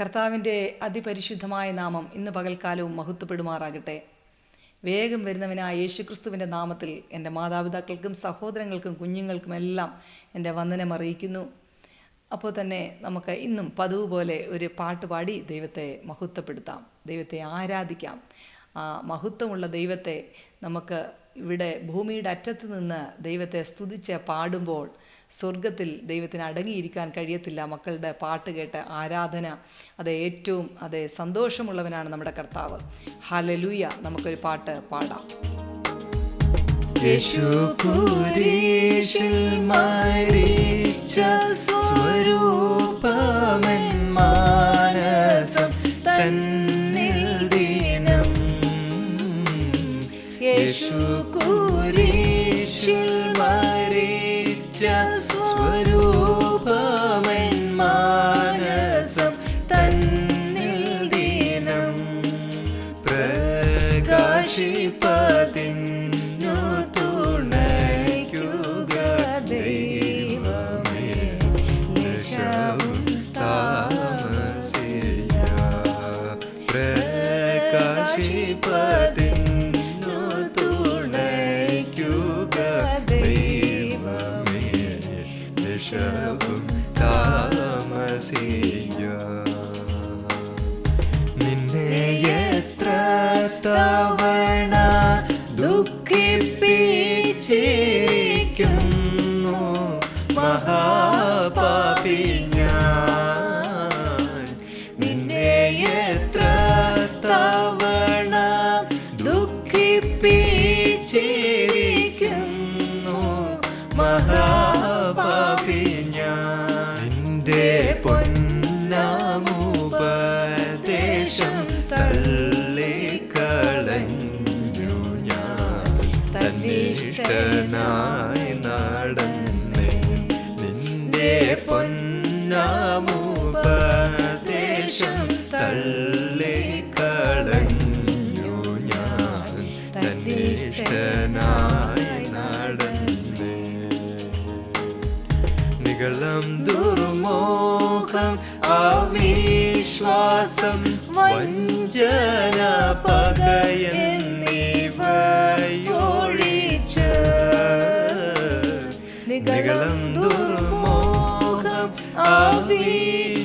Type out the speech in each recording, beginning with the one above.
കർത്താവിന്റെ അതിപരിശുദ്ധമായ നാമം ഇന്ന് പകൽക്കാലവും മഹത്വപ്പെടുമാറാകട്ടെ. വേഗം വരുന്നവനായ യേശുക്രിസ്തുവിന്റെ നാമത്തിൽ എന്റെ മാതാപിതാക്കൾക്കും സഹോദരങ്ങൾക്കും കുഞ്ഞുങ്ങൾക്കുമെല്ലാം എന്റെ വന്ദനം അറിയിക്കുന്നു. അപ്പോൾ തന്നെ നമുക്ക് ഇന്നും പതിവ് പോലെ ഒരു പാട്ട് പാടി ദൈവത്തെ മഹത്വപ്പെടുത്താം. ദൈവത്തെ ആരാധിക്കാം. ആ മഹത്വമുള്ള ദൈവത്തെ നമുക്ക് ഇവിടെ ഭൂമിയുടെ അറ്റത്ത് നിന്ന് ദൈവത്തെ സ്തുതിച്ച് പാടുമ്പോൾ സ്വർഗത്തിൽ ദൈവത്തിന് അടങ്ങിയിരിക്കാൻ കഴിയത്തില്ല. മക്കളുടെ പാട്ട് കേട്ട് ആരാധന അത് ഏറ്റവും അത് സന്തോഷമുള്ളവനാണ് നമ്മുടെ കർത്താവ്. ഹലലൂയ നമുക്കൊരു പാട്ട് പാടാം. യേശു കുരിശിൽ മരിച്ച സ്വരൂപമൻ മാനസം തന്നിൽ ദീനം. യേശു കുരിശിൽ മരിച്ച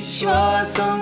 അവിശ്വാസം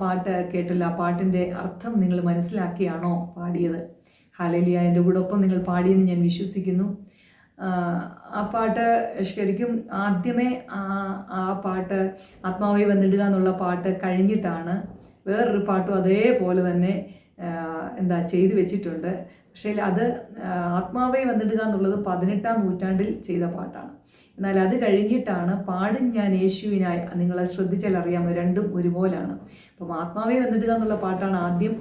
പാട്ട് കേട്ടില്ല. ആ പാട്ടിന്റെ അർത്ഥം നിങ്ങൾ മനസ്സിലാക്കിയാണോ പാടിയത്? ഹാലലിയ എന്റെ കൂടെ ഒപ്പം നിങ്ങൾ പാടിയെന്ന് ഞാൻ വിശ്വസിക്കുന്നു. ആ, പാട്ട് ശരിക്കും ആദ്യമേ ആ ആ പാട്ട് ആത്മാവെ വന്നിടുക എന്നുള്ള പാട്ട് കഴിഞ്ഞിട്ടാണ് വേറൊരു പാട്ടും അതേപോലെ തന്നെ എന്താ ചെയ്തു വെച്ചിട്ടുണ്ട്. പക്ഷേ അത് ആത്മാവെ വന്നിടുക എന്നുള്ളത് പതിനെട്ടാം നൂറ്റാണ്ടിൽ ചെയ്ത പാട്ടാണ്. എന്നാൽ അത് കഴിഞ്ഞിട്ടാണ് പാടും ഞാൻ യേശുവിനായി. നിങ്ങളെ ശ്രദ്ധിച്ചാൽ അറിയാം രണ്ടും ഒരുപോലാണ്. അപ്പം ആത്മാവെ വന്നിടുക എന്നുള്ള പാട്ടാണ് ആദ്യം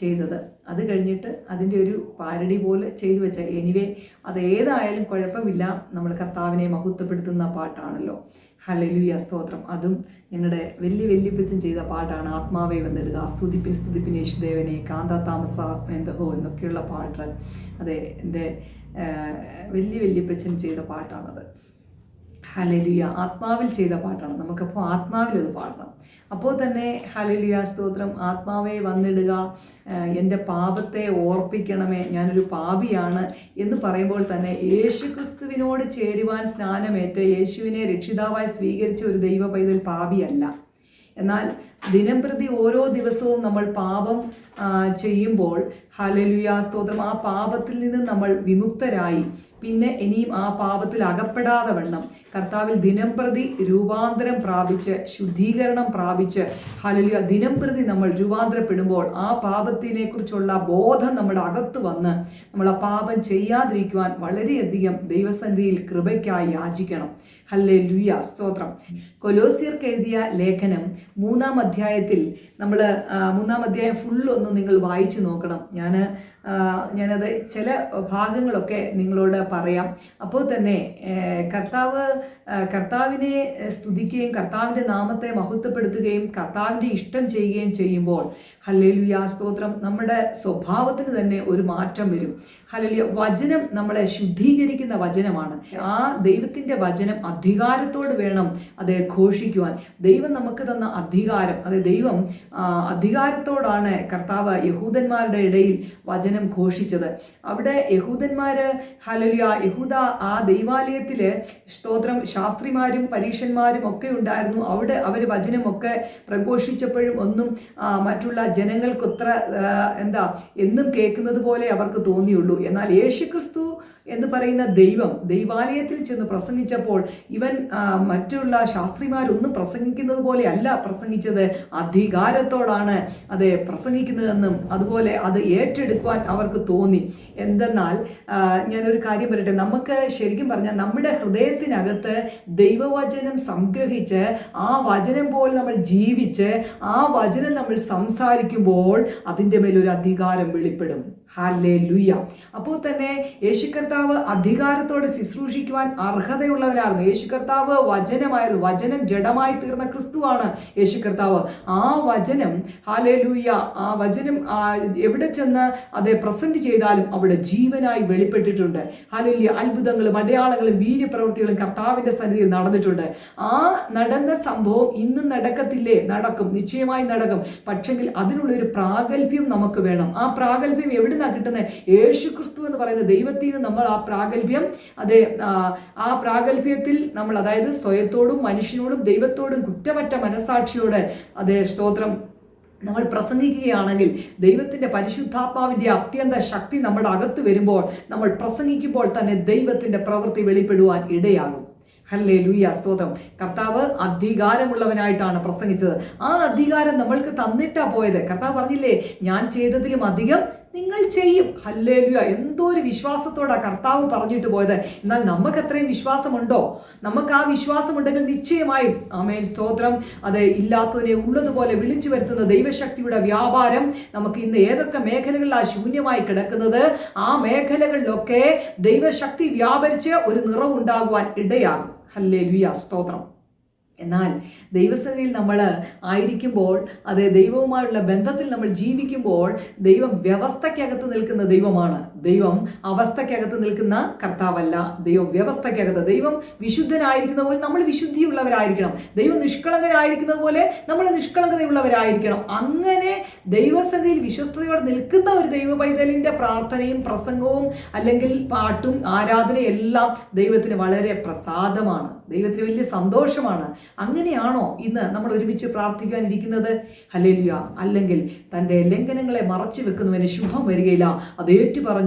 ചെയ്തത്. അത് കഴിഞ്ഞിട്ട് അതിന്റെ ഒരു പാരടി പോലെ ചെയ്തു വെച്ച എനിവേ അത് ഏതായാലും കുഴപ്പമില്ല. നമ്മൾ കർത്താവിനെ മഹത്വപ്പെടുത്തുന്ന പാട്ടാണല്ലോ. ഹലലുയ സ്തോത്രം. അതും ഞങ്ങളുടെ വലിയ വെല്ലുപ്പിച്ചും ചെയ്ത പാട്ടാണ് ആത്മാവേ വന്നിടുക. സ്തുതിപ്പിൻ സ്തുതിപ്പിൻ യേശുദേവനെ. കാന്ത താമസ എന്തഹോ എന്നൊക്കെയുള്ള പാട്ട് അതെ എന്റെ വലിയ വല്യപ്പച്ചൻ ചെയ്ത പാട്ടാണത്. ഹലലിയ ആത്മാവിൽ ചെയ്ത പാട്ടാണ്. നമുക്കപ്പോൾ ആത്മാവിൽ അത് പാടണം. അപ്പോൾ തന്നെ ഹലലിയ സ്തോത്രം ആത്മാവെ വന്നിടുക എന്റെ പാപത്തെ ഓർപ്പിക്കണമേ ഞാനൊരു പാപിയാണ് എന്ന് പറയുമ്പോൾ തന്നെ യേശുക്രിസ്തുവിനോട് ചേരുവാൻ സ്നാനമേറ്റ് യേശുവിനെ രക്ഷിതാവായി സ്വീകരിച്ച ഒരു ദൈവ പൈതൽ പാപിയല്ല. എന്നാൽ ദിനംപ്രതി ഓരോ ദിവസവും നമ്മൾ പാപം ചെയ്യുമ്പോൾ ഹലലുയ സ്തോത്രം ആ പാപത്തിൽ നിന്ന് നമ്മൾ വിമുക്തരായി. പിന്നെ ഇനിയും ആ പാപത്തിൽ അകപ്പെടാതെ വണ്ണം. കർത്താവിൽ ദിനംപ്രതി രൂപാന്തരം പ്രാപിച്ച് ശുദ്ധീകരണം പ്രാപിച്ച് ഹലലിയ ദിനംപ്രതി നമ്മൾ രൂപാന്തരപ്പെടുമ്പോൾ ആ പാപത്തിനെ കുറിച്ചുള്ള ബോധം നമ്മുടെ അകത്ത് വന്ന് നമ്മൾ ആ പാപം ചെയ്യാതിരിക്കുവാൻ വളരെയധികം ദൈവസന്ധിയിൽ കൃപയ്ക്കായി യാചിക്കണം. ഹല്ലേ ലുയ സ്തോത്രം. കൊലോസിയർക്ക് എഴുതിയ ലേഖനം മൂന്നാം അധ്യായത്തിൽ നമ്മൾ മൂന്നാം അധ്യായം ഫുള്ളൊന്നും നിങ്ങൾ വായിച്ചു നോക്കണം. ഞാൻ ഞാനത് ചില ഭാഗങ്ങളൊക്കെ നിങ്ങളോട് പറയാം. അപ്പോൾ തന്നെ കർത്താവ് കർത്താവിനെ സ്തുതിക്കുകയും കർത്താവിന്റെ നാമത്തെ മഹത്വപ്പെടുത്തുകയും കർത്താവിന്റെ ഇഷ്ടം ചെയ്യുകയും ചെയ്യുമ്പോൾ ഹല്ലേലുയ സ്തോത്രം നമ്മുടെ സ്വഭാവത്തിന് തന്നെ ഒരു മാറ്റം വരും. ഹല്ലേലൂയ വചനം നമ്മളെ ശുദ്ധീകരിക്കുന്ന വചനമാണ്. ആ ദൈവത്തിന്റെ വചനം അധികാരത്തോട് വേണം അത് ഘോഷിക്കുവാൻ. ദൈവം നമുക്ക് തന്ന അധികാരം അത് ദൈവം അധികാരത്തോടാണ് കർത്താവ് യഹൂദന്മാരുടെ ഇടയിൽ വചനം ഘോഷിച്ചത്. അവിടെ യഹൂദന്മാര് ഹലലിയ യഹൂദ ആ ദൈവാലയത്തിൽ സ്തോത്രം ശാസ്ത്രിമാരും പരീക്ഷന്മാരും ഒക്കെ ഉണ്ടായിരുന്നു. അവിടെ അവർ വചനമൊക്കെ പ്രഘോഷിച്ചപ്പോഴും ഒന്നും മറ്റുള്ള ജനങ്ങൾക്കൊത്ര എന്താ എന്നും കേൾക്കുന്നത് പോലെ അവർക്ക് തോന്നിയുള്ളൂ. എന്നാൽ യേശുക്രിസ്തു എന്ന് പറയുന്ന ദൈവം ദൈവാലയത്തിൽ ചെന്ന് പ്രസംഗിച്ചപ്പോൾ ഇവൻ മറ്റുള്ള ശാസ്ത്രിമാരൊന്നും പ്രസംഗിക്കുന്നത് പോലെ അല്ല പ്രസംഗിച്ചത്. അധികാരത്തോടാണ് അത് പ്രസംഗിക്കുന്നതെന്നും അതുപോലെ അത് ഏറ്റെടുക്കുവാൻ അവർക്ക് തോന്നി. എന്തെന്നാൽ ഞാനൊരു കാര്യം പറയട്ടെ. നമുക്ക് ശരിക്കും പറഞ്ഞാൽ നമ്മുടെ ഹൃദയത്തിനകത്ത് ദൈവവചനം സംഗ്രഹിച്ച് ആ വചനം പോലെ നമ്മൾ ജീവിച്ച് ആ വചനം നമ്മൾ സംസാരിക്കുമ്പോൾ അതിന്റെ മേലൊരു അധികാരം വെളിപ്പെടും. ഹാലേ ലുയ്യ അപ്പോൾ തന്നെ യേശു കർത്താവ് അധികാരത്തോടെ ശുശ്രൂഷിക്കുവാൻ അർഹതയുള്ളവരായിരുന്നു യേശു കർത്താവ് വചനമായിരുന്നു. വചനം ജഡമായി തീർന്ന ക്രിസ്തുവാണ് യേശു കർത്താവ് ആ വചനം ഹാലേ ലൂയ്യ ആ വചനം എവിടെ ചെന്ന് അത് പ്രസന്റ് ചെയ്താലും അവിടെ ജീവനായി വെളിപ്പെട്ടിട്ടുണ്ട്. ഹാലല്യ. അത്ഭുതങ്ങളും അടയാളങ്ങളും വീര്യപ്രവൃത്തികളും കർത്താവിന്റെ സന്നിധിയിൽ നടന്നിട്ടുണ്ട്. ആ നടന്ന സംഭവം ഇന്നും നടക്കത്തില്ലേ? നടക്കും. നിശ്ചയമായി നടക്കും. പക്ഷെങ്കിൽ അതിനുള്ളൊരു പ്രാഗൽഭ്യം നമുക്ക് വേണം. ആ പ്രാഗൽഭ്യം എവിടുന്നാ കിട്ടുന്നത് യേശു ക്രിസ്തു എന്ന് പറയുന്ന ദൈവത്തിൽ നിന്ന് നമ്മൾ ആ പ്രാഗൽഭ്യം അതെ ആ, ആ പ്രാഗൽഭ്യത്തിൽ നമ്മൾ അതായത് സ്വയത്തോടും മനുഷ്യനോടും ദൈവത്തോടും കുറ്റമറ്റ മനസാക്ഷിയോട് അതെ സ്തോത്രം നമ്മൾ പ്രസംഗിക്കുകയാണെങ്കിൽ ദൈവത്തിന്റെ പരിശുദ്ധാത്മാവിന്റെ അത്യന്ത ശക്തി നമ്മുടെ അകത്ത് വരുമ്പോൾ നമ്മൾ പ്രസംഗിക്കുമ്പോൾ തന്നെ ദൈവത്തിന്റെ പ്രവൃത്തി വെളിപ്പെടുവാൻ ഇടയാകും. ഹല്ലേ ലൂയ സ്തോത്രം. കർത്താവ് അധികാരമുള്ളവനായിട്ടാണ് പ്രസംഗിച്ചത്. ആ അധികാരം നമ്മൾക്ക് തന്നിട്ടാ പോയത്. കർത്താവ് പറഞ്ഞില്ലേ ഞാൻ ചെയ്തതിലും അധികം നിങ്ങൾ ചെയ്യും. ഹല്ലേലുയ. എന്തോ ഒരു വിശ്വാസത്തോടാ കർത്താവ് പറഞ്ഞിട്ട് പോയത്. എന്നാൽ നമുക്ക് അത്രയും വിശ്വാസമുണ്ടോ? നമുക്ക് ആ വിശ്വാസമുണ്ടെങ്കിൽ നിശ്ചയമായും. ആമേൻ. സ്തോത്രം. അത് ഇല്ലാത്തതിനെ ഉള്ളതുപോലെ വിളിച്ചു വരുത്തുന്ന ദൈവശക്തിയുടെ വ്യാപാരം നമുക്ക് ഇന്ന് ഏതൊക്കെ മേഖലകളിലാണ് ശൂന്യമായി കിടക്കുന്നത്? ആ മേഖലകളിലൊക്കെ ദൈവശക്തി വ്യാപരിച്ച് ഒരു നിറവുണ്ടാകുവാൻ ഇടയാകും. ഹല്ലേ ലുയ സ്തോത്രം. എന്നാൽ ദൈവസന്നിധിയിൽ നമ്മൾ ആയിരിക്കുമ്പോൾ അത് ദൈവവുമായുള്ള ബന്ധത്തിൽ നമ്മൾ ജീവിക്കുമ്പോൾ ദൈവം വ്യവസ്ഥയ്ക്കകത്ത് നിൽക്കുന്ന ദൈവമാണ്. ദൈവം അവസ്ഥയ്ക്കകത്ത് നിൽക്കുന്ന കർത്താവല്ല. ദൈവം വ്യവസ്ഥയ്ക്കകത്ത് ദൈവം വിശുദ്ധനായിരിക്കുന്ന പോലെ നമ്മൾ വിശുദ്ധിയുള്ളവരായിരിക്കണം. ദൈവം നിഷ്കളങ്കനായിരിക്കുന്നത് പോലെ നമ്മൾ നിഷ്കളങ്കതയുള്ളവരായിരിക്കണം. അങ്ങനെ ദൈവസന്നിധിയിൽ വിശ്വസ്തയോടെ നിൽക്കുന്ന ഒരു ദൈവ പൈതലിന്റെ പ്രാർത്ഥനയും പ്രസംഗവും അല്ലെങ്കിൽ പാട്ടും ആരാധനയും എല്ലാം ദൈവത്തിന് വളരെ പ്രസാദമാണ്. ദൈവത്തിന് വലിയ സന്തോഷമാണ്. അങ്ങനെയാണോ ഇന്ന് നമ്മൾ ഒരുമിച്ച് പ്രാർത്ഥിക്കാനിരിക്കുന്നത് ഹല്ലേലൂയ. അല്ലെങ്കിൽ തന്റെ ലംഘനങ്ങളെ മറച്ചു വെക്കുന്നവന് ശുഭം വരികയില്ല. അത്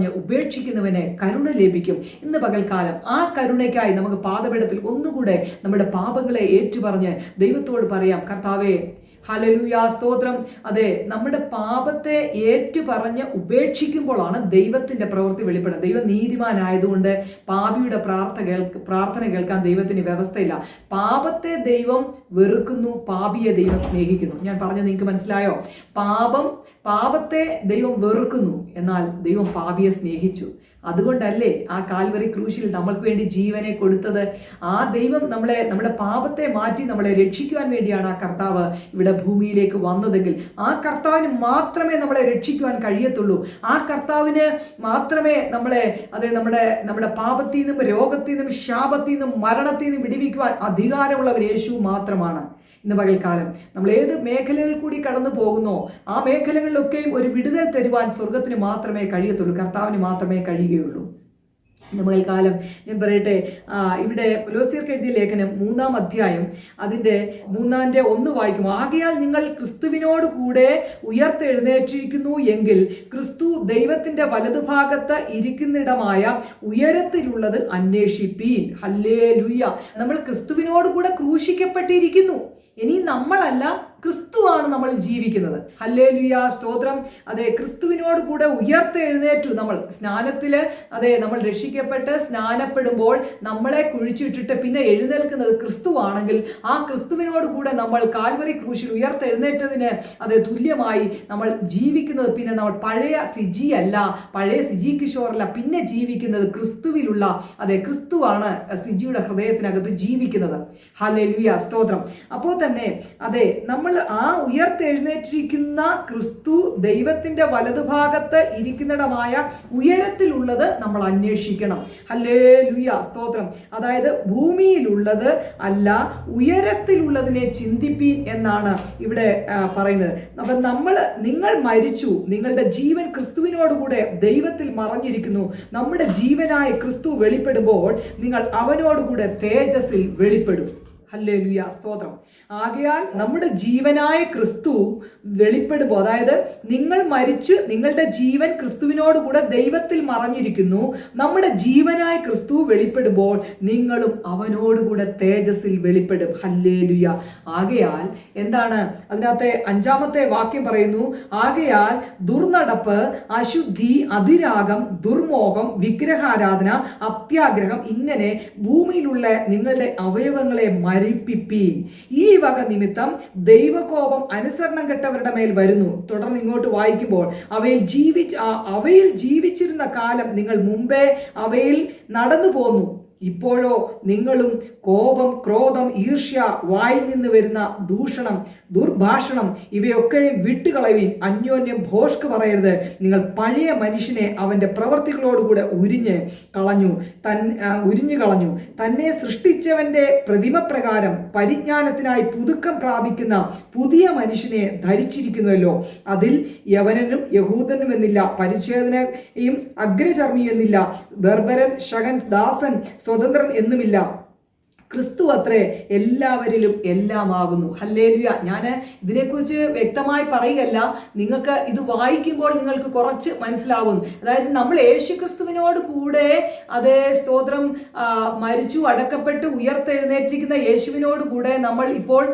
ഏറ്റുപറഞ്ഞ് ഉപേക്ഷിക്കുന്നവന് കരുണ ലഭിക്കും. ഇന്ന് പകൽക്കാലം ആ കരുണയ്ക്കായി നമുക്ക് പാതപീഠത്തിൽ ഒന്നുകൂടെ നമ്മുടെ പാപങ്ങളെ ഏറ്റുപറഞ്ഞ് ദൈവത്തോട് പറയാം കർത്താവേ ഹലലുയാ സ്തോത്രം. അതെ നമ്മുടെ പാപത്തെ ഏറ്റു പറഞ്ഞ് ഉപേക്ഷിക്കുമ്പോഴാണ് ദൈവത്തിന്റെ പ്രവൃത്തി വെളിപ്പെടുന്നത്. ദൈവം നീതിമാനായതുകൊണ്ട് പാപിയുടെ പ്രാർത്ഥന കേൾക്ക് പ്രാർത്ഥന കേൾക്കാൻ ദൈവത്തിന് വ്യവസ്ഥയില്ല. പാപത്തെ ദൈവം വെറുക്കുന്നു പാപിയെ ദൈവം സ്നേഹിക്കുന്നു. ഞാൻ പറഞ്ഞത് നിങ്ങൾക്ക് മനസ്സിലായോ? പാപം പാപത്തെ ദൈവം വെറുക്കുന്നു എന്നാൽ ദൈവം പാപിയെ സ്നേഹിച്ചു. അതുകൊണ്ടല്ലേ ആ കാൽവറി ക്രൂശിൽ നമ്മൾക്ക് വേണ്ടി ജീവനെ കൊടുത്തത്? ആ ദൈവം നമ്മളെ നമ്മുടെ പാപത്തെ മാറ്റി നമ്മളെ രക്ഷിക്കുവാൻ വേണ്ടിയാണ് ആ കർത്താവ് ഇവിടെ ഭൂമിയിലേക്ക് വന്നതെങ്കിൽ. ആ കർത്താവിന് മാത്രമേ നമ്മളെ രക്ഷിക്കുവാൻ കഴിയത്തുള്ളൂ. ആ കർത്താവിന് മാത്രമേ നമ്മളെ അതെ നമ്മുടെ നമ്മുടെ പാപത്തിൽ നിന്നും രോഗത്തിൽ നിന്നും ശാപത്തിൽ നിന്നും മരണത്തിൽ നിന്നും വിടിവിക്കുവാൻ അധികാരമുള്ളവർ യേശു മാത്രമാണ്. ഇന്ന് പകൽക്കാലം. നമ്മൾ ഏത് മേഖലകൾ കൂടി കടന്നു പോകുന്നോ ആ മേഖലകളിലൊക്കെയും ഒരു വിടുതൽ തരുവാൻ സ്വർഗത്തിന് മാത്രമേ കഴിയത്തുള്ളൂ കർത്താവിന് മാത്രമേ കഴിയുകയുള്ളൂ. ഇന്ന് പകൽക്കാലം ഞാൻ പറയട്ടെ ഇവിടെ പുലോസിയർക്ക് എഴുതിയ ലേഖനം മൂന്നാം അധ്യായം അതിന്റെ മൂന്നാന്റെ ഒന്ന് വായിക്കും ആകയാൽ നിങ്ങൾ ക്രിസ്തുവിനോട് കൂടെ ഉയർത്തെഴുന്നേറ്റിരിക്കുന്നു എങ്കിൽ ക്രിസ്തു ദൈവത്തിന്റെ വലതുഭാഗത്ത് ഇരിക്കുന്നിടമായ ഉയരത്തിലുള്ളത് അന്വേഷിപ്പീൻ. ഹല്ലേ ലുയ്യ നമ്മൾ ക്രിസ്തുവിനോട് കൂടെ ക്രൂശിക്കപ്പെട്ടിരിക്കുന്നു. ഇനി നമ്മളല്ല ക്രിസ്തുവാണ് നമ്മൾ ജീവിക്കുന്നത്. ഹല്ലേ ലുയാ സ്തോത്രം. അതെ ക്രിസ്തുവിനോട് കൂടെ ഉയർത്തെഴുന്നേറ്റു നമ്മൾ. സ്നാനത്തിൽ അതെ നമ്മൾ രക്ഷിക്കപ്പെട്ട് സ്നാനപ്പെടുമ്പോൾ നമ്മളെ കുഴിച്ചിട്ടിട്ട് പിന്നെ എഴുന്നേൽക്കുന്നത് ക്രിസ്തുവാണെങ്കിൽ ആ ക്രിസ്തുവിനോട് കൂടെ നമ്മൾ കാൽവരി ക്രൂശിൽ ഉയർത്തെഴുന്നേറ്റതിന് അത് തുല്യമായി നമ്മൾ ജീവിക്കുന്നത് പിന്നെ നമ്മൾ പഴയ സിജി അല്ല പഴയ സിജി കിഷോറല്ല പിന്നെ ജീവിക്കുന്നത് ക്രിസ്തുവിലുള്ള അതെ ക്രിസ്തുവാണ് സിജിയുടെ ഹൃദയത്തിനകത്ത് ജീവിക്കുന്നത്. ഹല്ലേലൂയ സ്തോത്രം. അപ്പോൾ തന്നെ അതെ നമ്മൾ ആ ഉയർത്തെഴുന്നേറ്റിരിക്കുന്ന ക്രിസ്തു ദൈവത്തിന്റെ വലതുഭാഗത്ത് ഇരിക്കുന്നിടമായ ഉയരത്തിലുള്ളത് നമ്മൾ അന്വേഷിക്കണം. അല്ലേ ലുയ സ്തോത്രം. അതായത് ഭൂമിയിലുള്ളത് അല്ല ഉയരത്തിലുള്ളതിനെ ചിന്തിപ്പീൻ എന്നാണ് ഇവിടെ പറയുന്നത്. അപ്പം നമ്മൾ നിങ്ങൾ മരിച്ചു നിങ്ങളുടെ ജീവൻ ക്രിസ്തുവിനോടുകൂടെ ദൈവത്തിൽ മറഞ്ഞിരിക്കുന്നു. നമ്മുടെ ജീവനായ ക്രിസ്തു വെളിപ്പെടുമ്പോൾ നിങ്ങൾ അവനോടുകൂടെ തേജസ്സിൽ വെളിപ്പെടും. ഹല്ലേലൂയ സ്തോത്രം. ആകയാൽ നമ്മുടെ ജീവനായ ക്രിസ്തു വെളിപ്പെടുമ്പോൾ അതായത് നിങ്ങൾ മരിച്ച് നിങ്ങളുടെ ജീവൻ ക്രിസ്തുവിനോടുകൂടെ ദൈവത്തിൽ മറഞ്ഞിരിക്കുന്നു. നമ്മുടെ ജീവനായ ക്രിസ്തു വെളിപ്പെടുമ്പോൾ നിങ്ങളും അവനോടുകൂടെ തേജസ്സിൽ വെളിപ്പെടും. ഹല്ലേലുയ. ആകയാൽ എന്താണ്? അതിനകത്തെ അഞ്ചാമത്തെ വാക്യം പറയുന്നു ആകയാൽ ദുർനടപ്പ് അശുദ്ധി അതിരാഗം ദുർമോഹം വിഗ്രഹാരാധന അത്യാഗ്രഹം ഇങ്ങനെ ഭൂമിയിലുള്ള നിങ്ങളുടെ അവയവങ്ങളെ മരിപ്പിപ്പീൻ ഈ വക നിമിത്തം ദൈവകോപം അനുസരണം കെട്ടവരുടെ മേൽ വരുന്നു. തുടർന്ന് ഇങ്ങോട്ട് വായിക്കുമ്പോൾ അവയിൽ ജീവിച്ച് അവയിൽ ജീവിച്ചിരുന്ന കാലം നിങ്ങൾ മുമ്പേ അവയിൽ നടന്നു പോന്നു ഇപ്പോഴോ നിങ്ങളും കോപം ക്രോധം ഈർഷ്യ വായിൽ നിന്ന് വരുന്ന ദൂഷണം ദുർഭാഷണം ഇവയൊക്കെ വിട്ടുകളയുവിൻ. അന്യോന്യം ഭോഷ്ക് പറയരുത്. നിങ്ങൾ പഴയ മനുഷ്യനെ അവന്റെ പ്രവർത്തികളോടുകൂടെ ഉരിഞ്ഞ് കളഞ്ഞു. തൻ ഉരിഞ്ഞു കളഞ്ഞു. തന്നെ സൃഷ്ടിച്ചവന്റെ പ്രതിമപ്രകാരം പരിജ്ഞാനത്തിനായി പുതുക്കം പ്രാപിക്കുന്ന പുതിയ മനുഷ്യനെ ധരിച്ചിരിക്കുന്നുവല്ലോ. അതിൽ യവനനും യഹൂദനും എന്നില്ല പരിച്ഛേദനയും അഗ്രചർമ്മിയെന്നില്ല ബർബരൻ ശകൻ ദാസൻ സ്വതന്ത്രൻ എന്നുമില്ല. ക്രിസ്തു അത്രേ എല്ലാവരിലും എല്ലാമാകുന്നു. ഹല്ലേലുയ. ഞാൻ ഇതിനെക്കുറിച്ച് വ്യക്തമായി പറയുകയല്ല. നിങ്ങൾക്ക് ഇത് വായിക്കുമ്പോൾ നിങ്ങൾക്ക് കുറച്ച് മനസ്സിലാകും അതായത് നമ്മൾ യേശു ക്രിസ്തുവിനോട് കൂടെ അതേ സ്തോത്രം മരിച്ചു അടക്കപ്പെട്ട് ഉയർത്തെഴുന്നേറ്റിരിക്കുന്ന യേശുവിനോട് കൂടെ നമ്മൾ ഇപ്പോൾ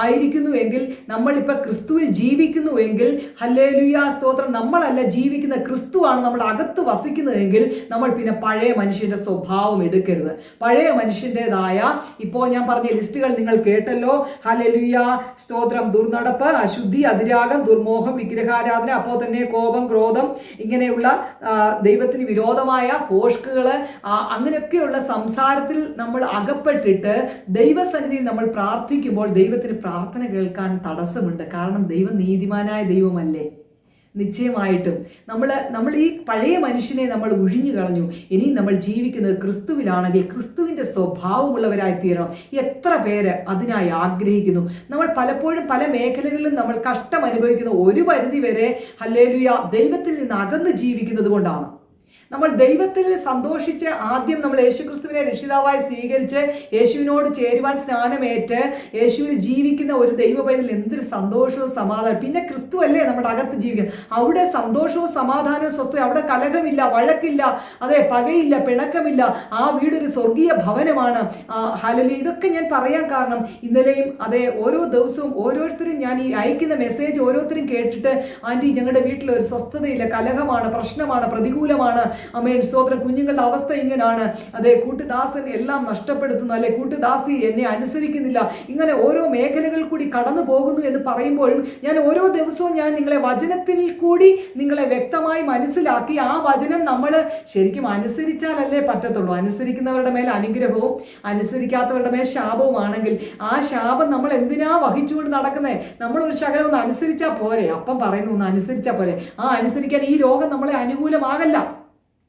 ആയിരിക്കുന്നു ആയിരിക്കുന്നുവെങ്കിൽ നമ്മൾ ഇപ്പോൾ ക്രിസ്തുവിൽ ജീവിക്കുന്നുവെങ്കിൽ ഹല്ലേലുയ സ്തോത്രം നമ്മളല്ല ജീവിക്കുന്ന ക്രിസ്തുവാണ് നമ്മുടെ അകത്ത് വസിക്കുന്നതെങ്കിൽ നമ്മൾ പിന്നെ പഴയ മനുഷ്യന്റെ സ്വഭാവം എടുക്കരുത്. പഴയ മനുഷ്യന്റെതായ ഇപ്പോൾ ഞാൻ പറഞ്ഞ ലിസ്റ്റുകൾ നിങ്ങൾ കേട്ടല്ലോ. ഹലലുയ സ്തോത്രം ദുർനടപ്പ് അശുദ്ധി അതിരാഗം ദുർമോഹം വിഗ്രഹാരാധന അപ്പോൾ തന്നെ കോപം ക്രോധം ഇങ്ങനെയുള്ള ദൈവത്തിന് വിരോധമായ കോഷ്കുകൾ അങ്ങനെയൊക്കെയുള്ള സംസാരത്തിൽ നമ്മൾ അകപ്പെട്ടിട്ട് ദൈവസന്നിധിയിൽ നമ്മൾ പ്രാർത്ഥിക്കുമ്പോൾ ദൈവത്തിന് പ്രാർത്ഥന കേൾക്കാൻ തടസ്സമുണ്ട്. കാരണം ദൈവം നീതിമാനായ ദൈവമല്ലേ? നിശ്ചയമായിട്ടും നമ്മൾ നമ്മൾ ഈ പഴയ മനുഷ്യനെ നമ്മൾ ഒഴിഞ്ഞു കളഞ്ഞു. ഇനി നമ്മൾ ജീവിക്കുന്നത് ക്രിസ്തുവിലാണെങ്കിൽ ക്രിസ്തുവിന്റെ സ്വഭാവമുള്ളവരായി തീരണം എത്ര പേര് അതിനായി ആഗ്രഹിക്കുന്നു? നമ്മൾ പലപ്പോഴും പല മേഖലകളിലും നമ്മൾ കഷ്ടം അനുഭവിക്കുന്ന ഒരു പരിധി വരെ ഹല്ലേലുയ ദൈവത്തിൽ നിന്ന് അകന്ന് ജീവിക്കുന്നത് കൊണ്ടാണ്. നമ്മൾ ദൈവത്തിൽ സന്തോഷിച്ച് ആദ്യം നമ്മൾ യേശുക്രിസ്തുവിനെ രക്ഷിതാവായി സ്വീകരിച്ച് യേശുവിനോട് ചേരുവാൻ സ്നാനമേറ്റ് യേശുവിൽ ജീവിക്കുന്ന ഒരു ദൈവ പൈതൽ എന്തൊരു സന്തോഷവും സമാധാനം പിന്നെ ക്രിസ്തു അല്ലേ നമ്മുടെ അകത്ത് ജീവിക്കുന്നത്. അവിടെ സന്തോഷവും സമാധാനവും സ്വസ്ഥയും അവിടെ കലഹമില്ല വഴക്കില്ല അതെ പകയില്ല പിണക്കമില്ല. ആ വീടൊരു സ്വർഗീയ ഭവനമാണ്. ഹലലി ഇതൊക്കെ ഞാൻ പറയാൻ കാരണം ഇന്നലെയും അതെ ഓരോ ദിവസവും ഓരോരുത്തരും ഞാൻ ഈ അയക്കുന്ന മെസ്സേജ് ഓരോരുത്തരും കേട്ടിട്ട് ആന്റി ഞങ്ങളുടെ വീട്ടിൽ ഒരു സ്വസ്ഥതയില്ല കലഹമാണ് പ്രശ്നമാണ് പ്രതികൂലമാണ്. അമ്മേൻ സ്തോത്രം. കുഞ്ഞുങ്ങളുടെ അവസ്ഥ ഇങ്ങനെയാണ് അതെ കൂട്ടുദാസൻ എല്ലാം നഷ്ടപ്പെടുത്തുന്നു. അല്ലെ കൂട്ടുദാസി എന്നെ അനുസരിക്കുന്നില്ല. ഇങ്ങനെ ഓരോ മേഖലകൾ കൂടി കടന്നു പോകുന്നു എന്ന് പറയുമ്പോഴും ഞാൻ ഓരോ ദിവസവും ഞാൻ നിങ്ങളെ വചനത്തിൽ കൂടി നിങ്ങളെ വ്യക്തമായി മനസ്സിലാക്കി ആ വചനം നമ്മൾ ശരിക്കും അനുസരിച്ചാലല്ലേ പറ്റത്തുള്ളൂ. അനുസരിക്കുന്നവരുടെ മേൽ അനുഗ്രഹവും അനുസരിക്കാത്തവരുടെ മേൽ ശാപവുമാണെങ്കിൽ ആ ശാപം നമ്മൾ എന്തിനാ വഹിച്ചുകൊണ്ട് നടക്കുന്നത് നമ്മൾ ഒരു ശകലം ഒന്ന് അനുസരിച്ചാൽ പോരെ. അപ്പം പറയുന്നു ഒന്ന് അനുസരിച്ചാൽ പോരെ. ആ അനുസരിക്കാൻ ഈ രോഗം നമ്മളെ അനുകൂലമാകല്ല.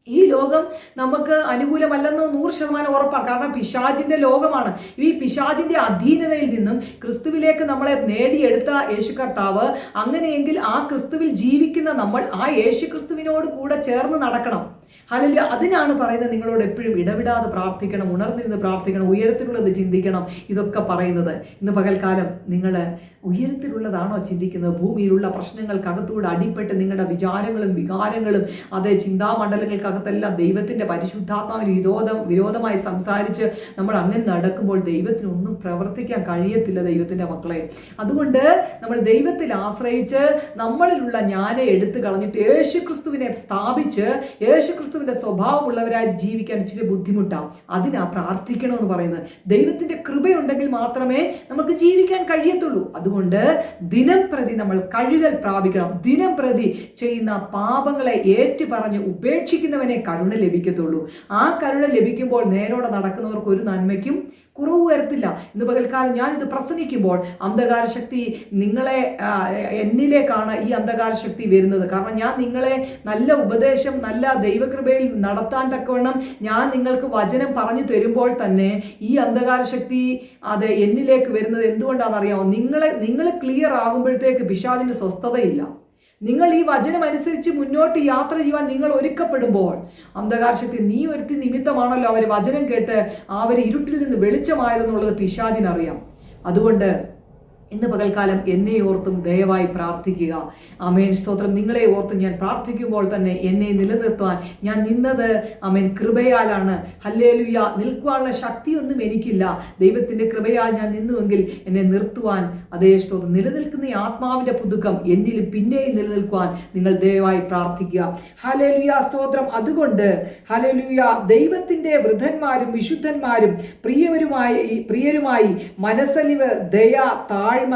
ഈ ലോകം നമുക്ക് അനുകൂലമല്ലെന്ന് നൂറ് ശതമാനം ഉറപ്പാണ് കാരണം പിശാജിന്റെ ലോകമാണ്. ഈ പിശാജിന്റെ അധീനതയിൽ നിന്നും ക്രിസ്തുവിലേക്ക് നമ്മളെ നേടിയെടുത്ത യേശു കർത്താവ് അങ്ങനെയെങ്കിൽ ആ ക്രിസ്തുവിൽ ജീവിക്കുന്ന നമ്മൾ ആ യേശു ക്രിസ്തുവിനോട് കൂടെ ചേർന്ന് നടക്കണം. അല്ലെങ്കിൽ അതിനാണ് പറയുന്നത് നിങ്ങളോട് എപ്പോഴും ഇടവിടാതെ പ്രാർത്ഥിക്കണം ഉണർന്നിരുന്ന് പ്രാർത്ഥിക്കണം ഉയരത്തിലുള്ളത് ചിന്തിക്കണം ഇതൊക്കെ പറയുന്നത്. ഇന്ന് പകൽക്കാലം നിങ്ങൾ ഉയരത്തിലുള്ളതാണോ ചിന്തിക്കുന്നത്? ഭൂമിയിലുള്ള പ്രശ്നങ്ങൾക്കകത്തൂടെ അടിപ്പെട്ട് നിങ്ങളുടെ വിചാരങ്ങളും വികാരങ്ങളും അതേ ചിന്താമണ്ഡലങ്ങൾക്കകത്തെല്ലാം ദൈവത്തിന്റെ പരിശുദ്ധാത്മാവിന് വിരോധം വിരോധമായി സംസാരിച്ച് നമ്മൾ അങ്ങനെ നടക്കുമ്പോൾ ദൈവത്തിന് ഒന്നും പ്രവർത്തിക്കാൻ കഴിയത്തില്ല ദൈവത്തിന്റെ മക്കളെ. അതുകൊണ്ട് നമ്മൾ ദൈവത്തിൽ ആശ്രയിച്ച് നമ്മളിലുള്ള ഞാനെ എടുത്തു കളഞ്ഞിട്ട് യേശുക്രിസ്തുവിനെ സ്ഥാപിച്ച് യേശുക്രിസ്തുവിന്റെ സ്വഭാവമുള്ളവരായി ജീവിക്കാൻ ഇച്ചിരി ബുദ്ധിമുട്ടാണ് അതിനാ പ്രാർത്ഥിക്കണമെന്ന് പറയുന്നത്. ദൈവത്തിന്റെ കൃപയുണ്ടെങ്കിൽ മാത്രമേ നമുക്ക് ജീവിക്കാൻ കഴിയത്തുള്ളൂ. അതുകൊണ്ട് ദിനം പ്രതി നമ്മൾ കഴുകൽ പ്രാപിക്കണം. ദിനം പ്രതി ചെയ്യുന്ന പാപങ്ങളെ ഏറ്റു പറഞ്ഞ് ഉപേക്ഷിക്കുന്നവനെ കരുണ ലഭിക്കത്തുള്ളൂ. ആ കരുണ ലഭിക്കുമ്പോൾ നേരോടെ നടക്കുന്നവർക്ക് ഒരു നന്മയ്ക്കും കുറവ് വരത്തില്ല. ഇന്ന് പകൽക്കാലം ഞാൻ ഇത് പ്രസംഗിക്കുമ്പോൾ അന്ധകാര ശക്തി നിങ്ങളെ എന്നിലേക്കാണ് ഈ അന്ധകാര ശക്തി വരുന്നത്. കാരണം ഞാൻ നിങ്ങളെ നല്ല ഉപദേശം നല്ല ദൈവകൃപയിൽ നടത്താൻ തക്കവണ്ണം ഞാൻ നിങ്ങൾക്ക് വചനം പറഞ്ഞു തരുമ്പോൾ തന്നെ ഈ അന്ധകാര ശക്തി അത് എന്നിലേക്ക് വരുന്നത് എന്തുകൊണ്ടാണെന്ന് അറിയാമോ നിങ്ങളെ നിങ്ങൾ ക്ലിയർ ആകുമ്പോഴത്തേക്ക് പിശാദിന് സ്വസ്ഥതയില്ല. നിങ്ങൾ ഈ വചനം അനുസരിച്ച് മുന്നോട്ട് യാത്ര ചെയ്യുവാൻ നിങ്ങൾ ഒരുക്കപ്പെടുമ്പോൾ അന്ധകാരശക്തി നീ ഒരുത്തി നിമിത്തമാണല്ലോ അവർ വചനം കേട്ട് അവർ ഇരുട്ടിൽ നിന്ന് വെളിച്ചമായതെന്നുള്ളത് പിശാചിനറിയാം. അതുകൊണ്ട് ഇന്ന് പകൽക്കാലം എന്നെ ഓർത്തും ദയവായി പ്രാർത്ഥിക്കുക. അമേൻ സ്തോത്രം. നിങ്ങളെ ഓർത്തും ഞാൻ പ്രാർത്ഥിക്കുമ്പോൾ തന്നെ എന്നെ നിലനിർത്തുവാൻ ഞാൻ നിന്നത് അമേൻ കൃപയാലാണ്. ഹല്ലേലുയ. നിൽക്കുവാനുള്ള ശക്തിയൊന്നും എനിക്കില്ല. ദൈവത്തിന്റെ കൃപയാൽ ഞാൻ നിന്നുവെങ്കിൽ എന്നെ നിർത്തുവാൻ അതേ സ്തോത്രം. നിലനിൽക്കുന്ന ആത്മാവിന്റെ പുതുക്കം എന്നിൽ പിന്നെയും നിലനിൽക്കുവാൻ നിങ്ങൾ ദയവായി പ്രാർത്ഥിക്കുക. ഹലേലുയ സ്തോത്രം. അതുകൊണ്ട് ഹലേലുയ ദൈവത്തിന്റെ വൃദ്ധന്മാരും വിശുദ്ധന്മാരും പ്രിയവരുമായി പ്രിയരുമായി മനസ്സലിവ് ദയ താഴ്മ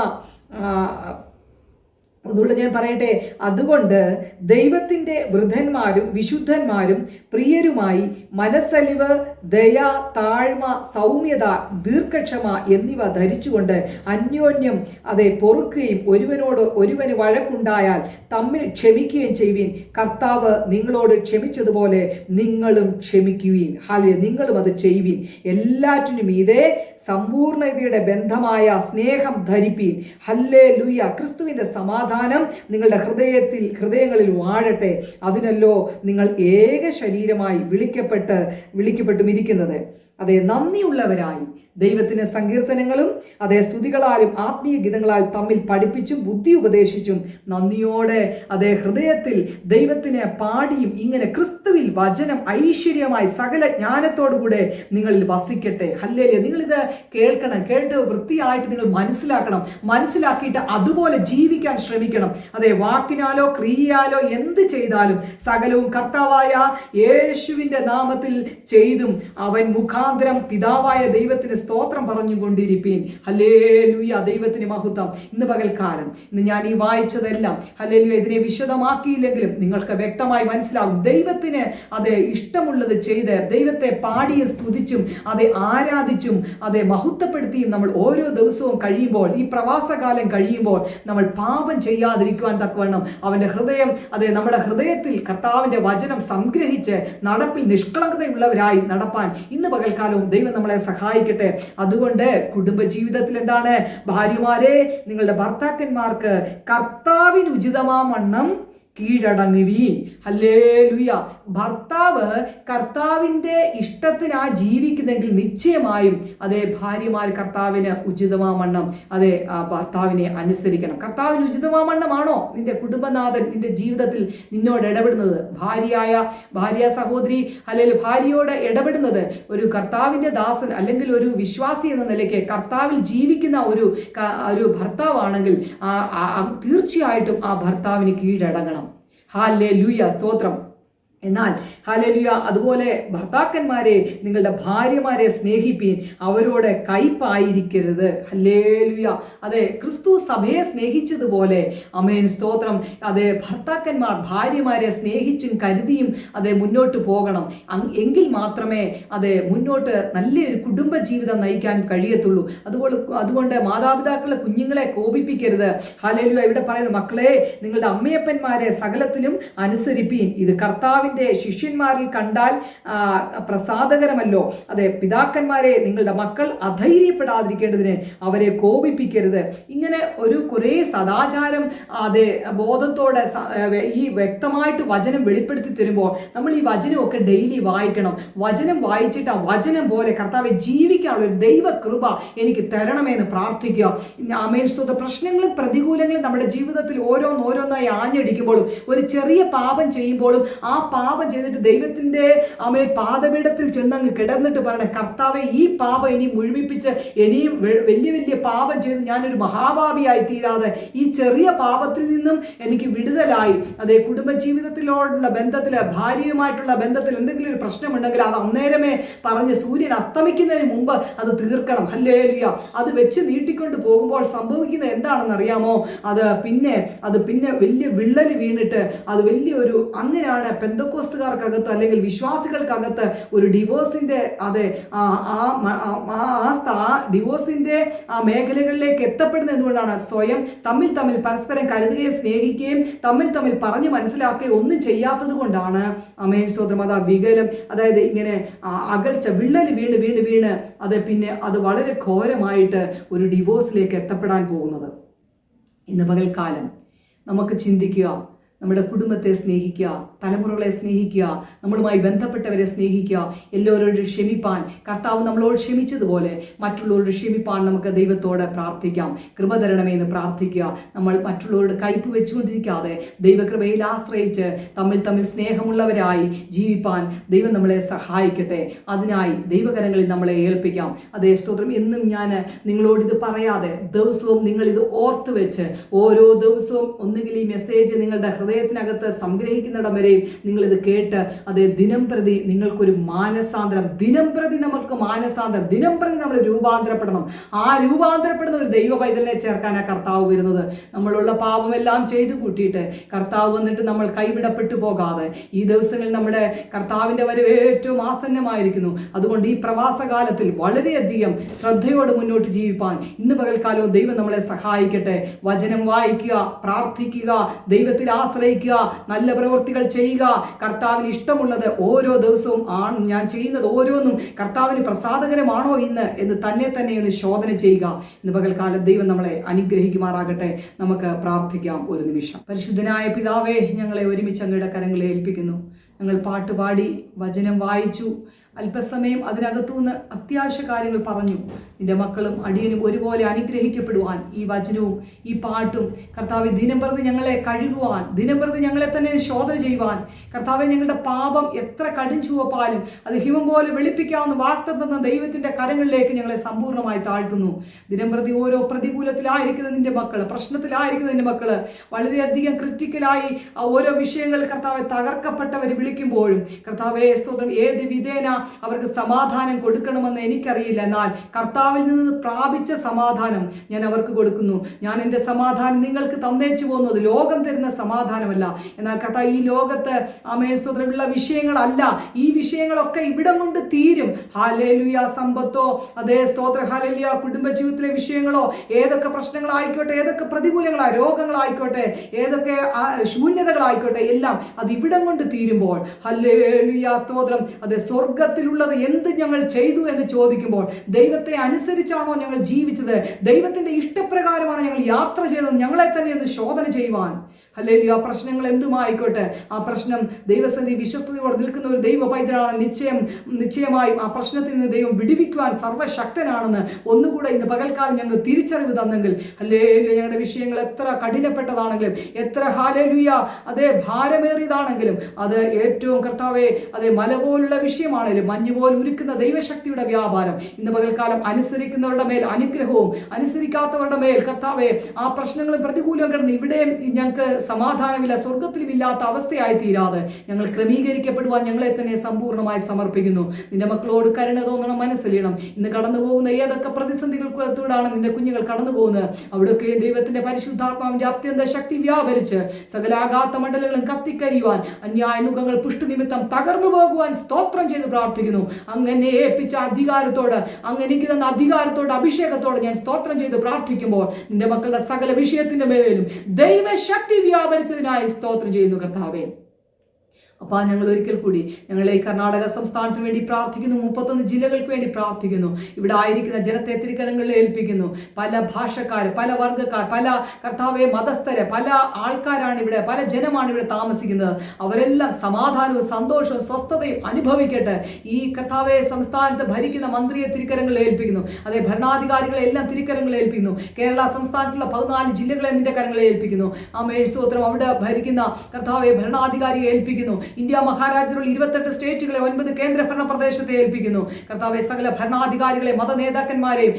ഒന്നുകൂടെ ഞാൻ പറയട്ടെ. അതുകൊണ്ട് ദൈവത്തിന്റെ വൃദ്ധന്മാരും വിശുദ്ധന്മാരും പ്രിയരുമായി മനസ്സലിവ് ദയ താഴ്മ സൗമ്യത ദീർഘക്ഷമ എന്നിവ ധരിച്ചുകൊണ്ട് അന്യോന്യം അതെ പൊറുക്കുകയും ഒരുവനോട് ഒരുവന് വഴക്കുണ്ടായാൽ തമ്മിൽ ക്ഷമിക്കുകയും ചെയ്യുവീൻ. കർത്താവ് നിങ്ങളോട് ക്ഷമിച്ചതുപോലെ നിങ്ങളും ക്ഷമിക്കുവീൻ. ഹാലെ നിങ്ങളും അത് ചെയ്യുവീൻ. എല്ലാറ്റിനും ഇതേ സമ്പൂർണതയുടെ ബന്ധമായ സ്നേഹം ധരിപ്പീൻ. ഹല്ലേ ലുയ ക്രിസ്തുവിന്റെ സമാധാനം നിങ്ങളുടെ ഹൃദയത്തിൽ ഹൃദയങ്ങളിൽ വാഴട്ടെ. അതിനല്ലോ നിങ്ങൾ ഏക ശരീരമായി വിളിക്കപ്പെട്ട് വിളിക്കപ്പെട്ടും ഇരിക്കുന്നത്. അതെ നന്ദിയുള്ളവരായി ദൈവത്തിന് സങ്കീർത്തനങ്ങളും അതേ സ്തുതികളാലും ആത്മീയ ഗീതങ്ങളാൽ തമ്മിൽ പഠിപ്പിച്ചും ബുദ്ധി ഉപദേശിച്ചും നന്ദിയോടെ അതേ ഹൃദയത്തിൽ ദൈവത്തിന് പാടിയും ഇങ്ങനെ ക്രിസ്തുവിൽ വചനം ഐശ്വര്യമായി സകല ജ്ഞാനത്തോടുകൂടെ നിങ്ങളിൽ വസിക്കട്ടെ. ഹല്ലേലിയ. നിങ്ങളിത് കേൾക്കണം കേട്ട് വൃത്തിയായിട്ട് നിങ്ങൾ മനസ്സിലാക്കണം. മനസ്സിലാക്കിയിട്ട് അതുപോലെ ജീവിക്കാൻ ശ്രമിക്കണം. അതെ വാക്കിനാലോ ക്രിയയാലോ എന്ത് ചെയ്താലും സകലവും കർത്താവായ യേശുവിന്റെ നാമത്തിൽ ചെയ്തും അവൻ മുഖാന്തരം പിതാവായ ദൈവത്തിന് സ്തോത്രം പറഞ്ഞുകൊണ്ടിരിപ്പീൻ. ഹലേ ലുയ ദൈവത്തിന് മഹത്വം. ഇന്ന് പകൽക്കാലം. ഇന്ന് ഞാൻ ഈ വായിച്ചതെല്ലാം ഹലേ ലുയ ഇതിനെ വിശദമാക്കിയില്ലെങ്കിലും നിങ്ങൾക്ക് വ്യക്തമായി മനസ്സിലാവും ദൈവത്തിന് അത് ഇഷ്ടമുള്ളത് ചെയ്ത് ദൈവത്തെ പാടിയും സ്തുതിച്ചും അതെ ആരാധിച്ചും അതെ മഹത്വപ്പെടുത്തിയും നമ്മൾ ഓരോ ദിവസവും കഴിയുമ്പോൾ ഈ പ്രവാസകാലം കഴിയുമ്പോൾ നമ്മൾ പാപം ചെയ്യാതിരിക്കുവാൻ തക്കവണ്ണം അവന്റെ ഹൃദയം അതെ നമ്മുടെ ഹൃദയത്തിൽ കർത്താവിന്റെ വചനം സംഗ്രഹിച്ച് നടപ്പിൽ നിഷ്കളങ്കതയുള്ളവരായി നടപ്പാൻ ഇന്ന് പകൽക്കാലവും ദൈവം നമ്മളെ സഹായിക്കട്ടെ. അതുകൊണ്ട് കുടുംബജീവിതത്തിൽ എന്താണ് ഭാര്യമാരെ നിങ്ങളുടെ ഭർത്താക്കന്മാർക്ക് കർത്താവിന് ഉചിതമാവണ്ണം കീഴടങ്ങുവീൻ ഹല്ലേലൂയ. ഭർത്താവ് കർത്താവിന്റെ ഇഷ്ടത്തിനാ ജീവിക്കുന്നെങ്കിൽ നിശ്ചയമായും അതേ ഭാര്യമാർ കർത്താവിന് ഉചിതമാമണ്ണം അതെ ഭർത്താവിനെ അനുസരിക്കണം. കർത്താവിന് ഉചിതമാമണ്ണമാണോ? നിന്റെ കുടുംബനാഥൻ നിന്റെ ജീവിതത്തിൽ നിന്നോട് ഇടപെടുന്നത്? ഭാര്യയായ ഭാര്യ സഹോദരി അല്ലെങ്കിൽ ഭാര്യയോട് ഇടപെടുന്നത് ഒരു കർത്താവിന്റെ ദാസൻ അല്ലെങ്കിൽ ഒരു വിശ്വാസി എന്ന നിലയ്ക്ക് കർത്താവിൽ ജീവിക്കുന്ന ഒരു ഒരു ഭർത്താവാണെങ്കിൽ തീർച്ചയായിട്ടും ആ ഭർത്താവിന് കീഴടങ്ങണം. ഹാലേ ലൂയ സ്തോത്രം എന്നാൽ ഹലലിയ അതുപോലെ ഭർത്താക്കന്മാരെ നിങ്ങളുടെ ഭാര്യമാരെ സ്നേഹിപ്പീൻ അവരോട് കയ്പായിരിക്കരുത്. ഹല്ലേലുയ. അതെ ക്രിസ്തു സഭയെ സ്നേഹിച്ചതുപോലെ. അമേൻ സ്തോത്രം. അതെ ഭർത്താക്കന്മാർ ഭാര്യമാരെ സ്നേഹിച്ചും കരുതിയും അതെ മുന്നോട്ട് പോകണം. എങ്കിൽ മാത്രമേ അതെ മുന്നോട്ട് നല്ലൊരു കുടുംബ ജീവിതം നയിക്കാൻ കഴിയത്തുള്ളൂ. അതുപോലെ അതുകൊണ്ട് മാതാപിതാക്കളെ കുഞ്ഞുങ്ങളെ കോപിപ്പിക്കരുത്. ഹാലലുയ ഇവിടെ പറയുന്നത് മക്കളെ നിങ്ങളുടെ അമ്മയപ്പന്മാരെ സകലത്തിലും അനുസരിപ്പീൻ. ഇത് കർത്താവിന്റെ ശിഷ്യന്മാരിൽ കണ്ടാൽ പ്രസാദകരമല്ലോ. അതെ പിതാക്കന്മാരെ നിങ്ങളുടെ മക്കൾ അധൈര്യപ്പെടാതിരിക്കേണ്ടതിന് അവരെ കോപിപ്പിക്കരുത്. ഇങ്ങനെ ഒരു കുറേ സദാചാരം അതെ ബോധത്തോടെ ഈ വ്യക്തമായിട്ട് വചനം വെളിപ്പെടുത്തി തരുമ്പോൾ നമ്മൾ ഈ വചനമൊക്കെ ഡെയിലി വായിക്കണം. വചനം വായിച്ചിട്ട് ആ വചനം പോലെ കർത്താവെ ജീവിക്കാനുള്ള ഒരു ദൈവകൃപ എനിക്ക് തരണമെന്ന് പ്രാർത്ഥിക്കുക. അമേൻ സ്തുത പ്രശ്നങ്ങളും പ്രതികൂലങ്ങളും നമ്മുടെ ജീവിതത്തിൽ ഓരോന്നോരോന്നായി ആഞ്ഞടിക്കുമ്പോഴും ഒരു ചെറിയ പാപം ചെയ്യുമ്പോഴും ആ പാപം ചെയ്തിട്ട് ദൈവത്തിന്റെ പാതപീഠത്തിൽ പാദപീഠത്തിൽ ചെന്നങ്ങ് കിടന്നിട്ട് പറയണേ കർത്താവെ ഈ പാപം ഇനി മുഴുമിപ്പിച്ച് ഇനിയും വലിയ വലിയ പാപം ചെയ്ത് ഞാനൊരു മഹാഭാവിയായി തീരാതെ ഈ ചെറിയ പാപത്തിൽ നിന്നും എനിക്ക് വിടുതലായി. അതെ കുടുംബജീവിതത്തിലോടുള്ള ബന്ധത്തിൽ ഭാര്യയുമായിട്ടുള്ള ബന്ധത്തിൽ എന്തെങ്കിലും ഒരു പ്രശ്നമുണ്ടെങ്കിൽ അത് അന്നേരമേ പറഞ്ഞ് സൂര്യൻ അസ്തമിക്കുന്നതിന് മുമ്പ് അത് തീർക്കണം. ഹല്ലേലിയ. അത് വെച്ച് നീട്ടിക്കൊണ്ട് പോകുമ്പോൾ സംഭവിക്കുന്നത് എന്താണെന്ന് അറിയാമോ അത് പിന്നെ അത് പിന്നെ വലിയ വിള്ളൽ വീണിട്ട് അത് വലിയ വലിയൊരു അങ്ങനെയാണ് പെന്തക്കോസ്തുകാർക്കകത്ത് അല്ലെങ്കിൽ വിശ്വാസികൾക്കകത്ത് ഒരു ഡിവോഴ്സിന്റെ അതെ ആ ആ മ- ആ- മേഖലകളിലേക്ക് എത്തപ്പെടുന്നത് എന്തുകൊണ്ടാണ്? സ്വയം തമ്മിൽ തമ്മിൽ പരസ്പരം കരുതുകയും സ്നേഹിക്കുകയും തമ്മിൽ തമ്മിൽ പറഞ്ഞു മനസ്സിലാക്കുകയും ഒന്നും ചെയ്യാത്തത് കൊണ്ടാണ് അമേൻ സ്വതമത വികലം അതായത് ഇങ്ങനെ അകൽച്ച വിള്ളൽ വീണ് വീണ് വീണ് അത് പിന്നെ അത് വളരെ ഘോരമായിട്ട് ഒരു ഡിവോഴ്സിലേക്ക് എത്തപ്പെടാൻ പോകുന്നത്. ഇന്ന് പകൽക്കാലം നമുക്ക് ചിന്തിക്കുക നമ്മുടെ കുടുംബത്തെ സ്നേഹിക്കുക തലമുറകളെ സ്നേഹിക്കുക നമ്മളുമായി ബന്ധപ്പെട്ടവരെ സ്നേഹിക്കുക എല്ലാവരോടും ക്ഷമിപ്പാൻ. കർത്താവ് നമ്മളോട് ക്ഷമിച്ചതുപോലെ മറ്റുള്ളവരോട് ക്ഷമിപ്പാൻ നമുക്ക് ദൈവത്തോട് പ്രാർത്ഥിക്കാം. കൃപ തരണമേ എന്ന് പ്രാർത്ഥിക്കുക. നമ്മൾ മറ്റുള്ളവരോട് കയ്പ് വെച്ചുകൊണ്ടിരിക്കാതെ ദൈവകൃപയിൽ ആശ്രയിച്ച് തമ്മിൽ തമ്മിൽ സ്നേഹമുള്ളവരായി ജീവിപ്പാൻ ദൈവം നമ്മളെ സഹായിക്കട്ടെ. അതിനായി ദൈവകരങ്ങളിൽ നമ്മളെ ഏൽപ്പിക്കാം. അതേ സ്തോത്രം എന്നും ഞാൻ നിങ്ങളോട് ഇത് പറയാതെ ദിവസവും നിങ്ങൾ ഇത് ഓർത്ത് വെച്ച് ഓരോ ദിവസവും ഒന്നുകിൽ ഈ മെസ്സേജ് നിങ്ങളുടെ ഹൃദയത്തിനകത്ത് സംഗ്രഹിക്കുന്നിടം വരെയും ഇത് കേട്ട് അത് ദിനം പ്രതി നിങ്ങൾക്കൊരു മാനസാന്തരം ദിനം പ്രതി നമ്മൾക്ക് മാനസാന്തരം ദിനം പ്രതി നമ്മൾ രൂപാന്തരപ്പെടണം. ആ രൂപാന്തരപ്പെടുന്ന ഒരു ദൈവ പൈതലിനെ ചേർക്കാനാണ് കർത്താവ് വരുന്നത്. നമ്മളുള്ള പാപമെല്ലാം ചെയ്തു കൂട്ടിയിട്ട് കർത്താവ് വന്നിട്ട് നമ്മൾ കൈവിടപ്പെട്ടു പോകാതെ ഈ ദിവസങ്ങളിൽ നമ്മുടെ കർത്താവിന്റെ വരവ് ഏറ്റവും ആസന്നമായിരിക്കുന്നു. അതുകൊണ്ട് ഈ പ്രവാസകാലത്തിൽ വളരെയധികം ശ്രദ്ധയോടെ മുന്നോട്ട് ജീവിപ്പാൻ ഇന്ന് പകൽക്കാലവും ദൈവം നമ്മളെ സഹായിക്കട്ടെ. വചനം വായിക്കുക പ്രാർത്ഥിക്കുക ദൈവത്തിൽ ആശ്രയിക്കുക നല്ല പ്രവൃത്തികൾ ചെയ്യുക. കർത്താവിന് ഇഷ്ടമുള്ളത് ഓരോ ദിവസവും ആണ് ഞാൻ ചെയ്യുന്നത് ഓരോന്നും കർത്താവിന് പ്രസാദകരമാണോ ഇന്ന് എന്ന് തന്നെ തന്നെ ഒന്ന് ശോധന ചെയ്യുക. ഇന്ന് പകൽക്കാലം ദൈവം നമ്മളെ അനുഗ്രഹിക്കുമാറാകട്ടെ. നമുക്ക് പ്രാർത്ഥിക്കാം ഒരു നിമിഷം. പരിശുദ്ധനായ പിതാവേ ഞങ്ങളെ ഒരുമിച്ച് അങ്ങയുടെ കരങ്ങളെ ഏൽപ്പിക്കുന്നു. ഞങ്ങൾ പാട്ടുപാടി വചനം വായിച്ചു. അല്പസമയം അതിനകത്തുനിന്ന് അത്യാവശ്യ കാര്യങ്ങൾ പറഞ്ഞു. നിന്റെ മക്കളും അടിയനും ഒരുപോലെ അനുഗ്രഹിക്കപ്പെടുവാൻ ഈ വചനവും ഈ പാട്ടും കർത്താവ് ദിനം പ്രതി ഞങ്ങളെ കഴുകുവാൻ ദിനം പ്രതി ഞങ്ങളെ തന്നെ ശോധന ചെയ്യുവാൻ. കർത്താവെ ഞങ്ങളുടെ പാപം എത്ര കടും ചുവപ്പാലും അത് ഹിമം പോലെ വെളുപ്പിക്കാവുന്ന വാക്തത്വം ദൈവത്തിന്റെ കരങ്ങളിലേക്ക് ഞങ്ങളെ സമ്പൂർണമായി താഴ്ത്തുന്നു. ദിനം പ്രതി ഓരോ പ്രതികൂലത്തിലായിരിക്കുന്ന നിന്റെ മക്കൾ പ്രശ്നത്തിലായിരിക്കുന്ന നിന്റെ മക്കൾ വളരെയധികം ക്രിറ്റിക്കലായി ഓരോ വിഷയങ്ങൾ കർത്താവെ തകർക്കപ്പെട്ടവർ വിളിക്കുമ്പോഴും കർത്താവെ സ്വന്തം ഏത് വിധേന അവർക്ക് സമാധാനം കൊടുക്കണമെന്ന് എനിക്കറിയില്ല. എന്നാൽ കർത്താവിൽ നിന്ന് പ്രാപിച്ച സമാധാനം ഞാൻ അവർക്ക് കൊടുക്കുന്നു. ഞാൻ എന്റെ സമാധാനം നിങ്ങൾക്ക് തന്നേച്ചു പോകുന്നത് ലോകം തരുന്ന സമാധാനമല്ല. എന്നാൽ കർത്താവ് ഈ ലോകത്ത് അമേസ്തോത്രമുള്ള വിഷയങ്ങളല്ല. ഈ വിഷയങ്ങളൊക്കെ ഇവിടം കൊണ്ട് തീരും. ഹാലേലുയ സമ്പത്തോ അതേ സ്തോത്ര കുടുംബ ജീവിതത്തിലെ വിഷയങ്ങളോ ഏതൊക്കെ പ്രശ്നങ്ങളായിക്കോട്ടെ ഏതൊക്കെ പ്രതികൂലങ്ങളാ രോഗങ്ങളായിക്കോട്ടെ ഏതൊക്കെ ശൂന്യതകളായിക്കോട്ടെ എല്ലാം അത് ഇവിടം കൊണ്ട് തീരുമ്പോൾ ഹല്ലേലുയ സ്തോത്രം അത് സ്വർഗത്തിലുള്ളത് എന്ത് ഞങ്ങൾ ചെയ്തു എന്ന് ചോദിക്കുമ്പോൾ ദൈവത്തെ അനുസരിച്ചാണോ ഞങ്ങൾ ജീവിച്ചത്? ദൈവത്തിന്റെ ഇഷ്ടപ്രകാരമാണ് ഞങ്ങൾ യാത്ര ചെയ്തത്. ഞങ്ങളെ തന്നെ ഒന്ന് ശോധന ചെയ്യുവാൻ. അല്ലെങ്കിൽ ആ പ്രശ്നങ്ങൾ എന്തുമായിക്കോട്ടെ? ആ പ്രശ്നം ദൈവസന്ധി വിശ്വസ്തയോടെ നിൽക്കുന്ന ഒരു ദൈവ പൈതലാണ് നിശ്ചയം നിശ്ചയമായും ആ പ്രശ്നത്തിൽ നിന്ന് ദൈവം വിടിവിക്കുവാൻ സർവശക്തനാണെന്ന് ഒന്നുകൂടെ ഇന്ന് പകൽക്കാലം ഞങ്ങൾ തിരിച്ചറിവ് തന്നെങ്കിൽ അല്ലേ ഞങ്ങളുടെ വിഷയങ്ങൾ എത്ര കഠിനപ്പെട്ടതാണെങ്കിലും എത്ര ഹാലലുയ അതേ ഭാരമേറിയതാണെങ്കിലും അത് ഏറ്റവും കർത്താവെ അതേ മല പോലുള്ള വിഷയമാണെങ്കിലും മഞ്ഞ് പോലെ ഉരുക്കുന്ന ദൈവശക്തിയുടെ വ്യാപാരം ഇന്ന് പകൽക്കാലം അനുസരിക്കുന്നവരുടെ മേൽ അനുഗ്രഹവും അനുസരിക്കാത്തവരുടെ മേൽ കർത്താവെ ആ പ്രശ്നങ്ങളും പ്രതികൂലവും കിടന്ന് ഇവിടെയും ഞങ്ങൾക്ക് സമാധാനമില്ല സ്വർഗത്തിലും ഇല്ലാത്ത അവസ്ഥയായി തീരാതെ ഞങ്ങൾ ക്രമീകരിക്കപ്പെടുവാൻ ഞങ്ങളെ തന്നെ സമ്പൂർണമായി സമർപ്പിക്കുന്നു. നിന്റെ മക്കളോട് കരുണ തോന്നണം മനസ്സിലിയണം ഇന്ന് കടന്നു പോകുന്ന ഏതൊക്കെ പ്രതിസന്ധികൾക്കൂടാണ് നിന്റെ കുഞ്ഞുങ്ങൾ കടന്നു പോകുന്നത് അവിടെയൊക്കെ ദൈവത്തിന്റെ പരിശുദ്ധാത്മാവിന്റെ അത്യന്ത ശക്തി വ്യാപരിച്ച് സകലാഘാത്ത മണ്ഡലങ്ങളും കത്തിക്കരിയുവാൻ അന്യായ മുഖങ്ങൾ പുഷ്ടുനിമിത്തം തകർന്നു പോകുവാൻ സ്തോത്രം ചെയ്ത് പ്രാർത്ഥിക്കുന്നു. അങ്ങനെ ഏൽപ്പിച്ച അധികാരത്തോട് അങ്ങനെ എനിക്ക് തന്ന അധികാരത്തോട് അഭിഷേകത്തോട് ഞാൻ സ്തോത്രം ചെയ്ത് പ്രാർത്ഥിക്കുമ്പോൾ നിന്റെ മക്കളുടെ സകല വിഷയത്തിന്റെ മേലും ദൈവശക്തി വ്യാപരിച്ചതിനായി സ്തോത്രം ചെയ്യുന്നു കർത്താവേ. അപ്പോൾ ഞങ്ങൾ ഒരിക്കൽ കൂടി ഞങ്ങൾ ഈ കർണാടക സംസ്ഥാനത്തിന് വേണ്ടി പ്രാർത്ഥിക്കുന്നു മുപ്പത്തൊന്ന് ജില്ലകൾക്ക് വേണ്ടി പ്രാർത്ഥിക്കുന്നു. ഇവിടെ ആയിരിക്കുന്ന ജനത്തെ തിരുക്കരങ്ങളിൽ ഏൽപ്പിക്കുന്നു. പല ഭാഷക്കാർ പല വർഗക്കാർ പല കർത്താവെ മതസ്ഥരെ പല ആൾക്കാരാണ് ഇവിടെ പല ജനമാണ് ഇവിടെ താമസിക്കുന്നത്. അവരെല്ലാം സമാധാനവും സന്തോഷവും സ്വസ്ഥതയും അനുഭവിക്കട്ടെ. ഈ കർത്താവെ സംസ്ഥാനത്ത് ഭരിക്കുന്ന മന്ത്രിയെ തിരുക്കരങ്ങളിൽ ഏൽപ്പിക്കുന്നു. അതേ ഭരണാധികാരികളെ എല്ലാം തിരുക്കരങ്ങളിൽ ഏൽപ്പിക്കുന്നു. കേരള സംസ്ഥാനത്തുള്ള പതിനാല് ജില്ലകളെ നിന്റെ കരങ്ങളിൽ ഏൽപ്പിക്കുന്നു. ആ മേഴ്സോത്രം അവിടെ ഭരിക്കുന്ന കർത്താവെ ഭരണാധികാരിയെ ഏൽപ്പിക്കുന്നു. ഇന്ത്യ മഹാരാജ്യത്തിലുള്ള ഇരുപത്തെട്ട് സ്റ്റേറ്റുകളെ ഒൻപത് കേന്ദ്രഭരണ പ്രദേശത്തെ ഏൽപ്പിക്കുന്നു. കർത്താവെ സകല ഭരണാധികാരികളെ മത നേതാക്കന്മാരെയും